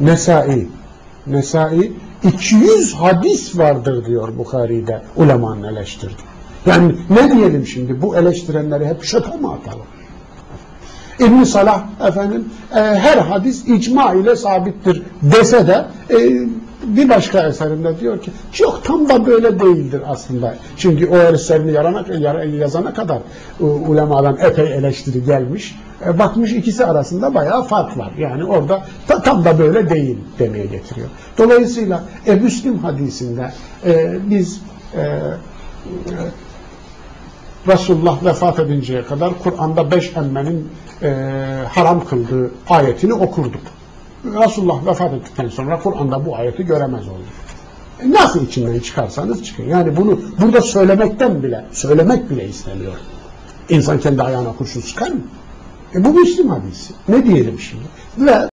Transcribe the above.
Nesai Nesai 200 hadis vardır diyor Bukhari'de ulemanın eleştirdi. Yani ne diyelim şimdi bu eleştirenleri hep çöpe mi atalım? ibn Salah efendim e, her hadis icma ile sabittir dese de e, bir başka eserinde diyor ki yok tam da böyle değildir aslında. Çünkü o eserini yarana, yazana kadar e, ulemadan epey eleştiri gelmiş. E, bakmış ikisi arasında bayağı fark var. Yani orada ta, tam da böyle değil demeye getiriyor. Dolayısıyla e, Müslim hadisinde e, biz e, Resulullah vefat edinceye kadar Kur'an'da beş emmenin e, haram kıldığı ayetini okurduk. Resulullah vefat ettikten sonra Kur'an'da bu ayeti göremez olduk. E, nasıl içinden çıkarsanız çıkın. Yani bunu burada söylemekten bile, söylemek bile isteniyor. İnsan kendi ayağına kurşun sıkar mı? E bu Müslim hadisi. Ne diyelim şimdi? Ve